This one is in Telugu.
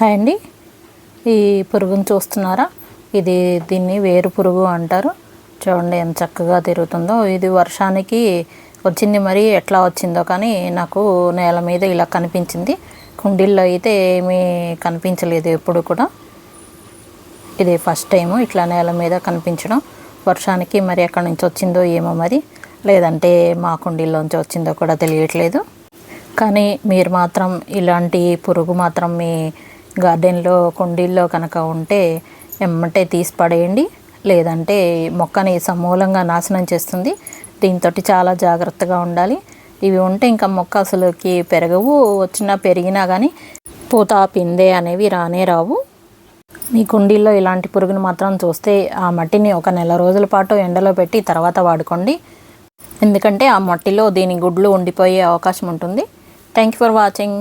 హాయ్ అండి. ఈ పురుగును చూస్తున్నారా? ఇది దీన్ని వేరు పురుగు అంటారు. చూడండి ఎంత చక్కగా తిరుగుతుందో. ఇది వర్షానికి వచ్చింది మరి ఎట్లా వచ్చిందో కానీ నాకు నేల మీద ఇలా కనిపించింది. కుండీల్లో అయితే ఏమీ కనిపించలేదు ఎప్పుడు కూడా. ఇది ఫస్ట్ టైము ఇట్లా నేల మీద కనిపించడం. వర్షానికి మరి ఎక్కడి నుంచి వచ్చిందో ఏమో మరి లేదంటే మా కుండీల్లోంచి వచ్చిందో కూడా తెలియట్లేదు. కానీ మీరు మాత్రం ఇలాంటి పురుగు మాత్రం మీ గార్డెన్లో కుండీల్లో కనుక ఉంటే ఎమ్మటే తీసి పడేయండి. లేదంటే మొక్కని సమూలంగా నాశనం చేస్తుంది. దీంతో చాలా జాగ్రత్తగా ఉండాలి. ఇవి ఉంటే ఇంకా మొక్క అసలుకి పెరగవు. వచ్చినా పెరిగినా కానీ పూత పిందె అనేవి రానే రావు. మీ కుండీల్లో ఇలాంటి పురుగును మాత్రం చూస్తే ఆ మట్టిని ఒక నెల రోజుల పాటు ఎండలో పెట్టి తర్వాత వాడుకోండి. ఎందుకంటే ఆ మట్టిలో దీని గుడ్లు ఉండిపోయే అవకాశం ఉంటుంది. Thank you for watching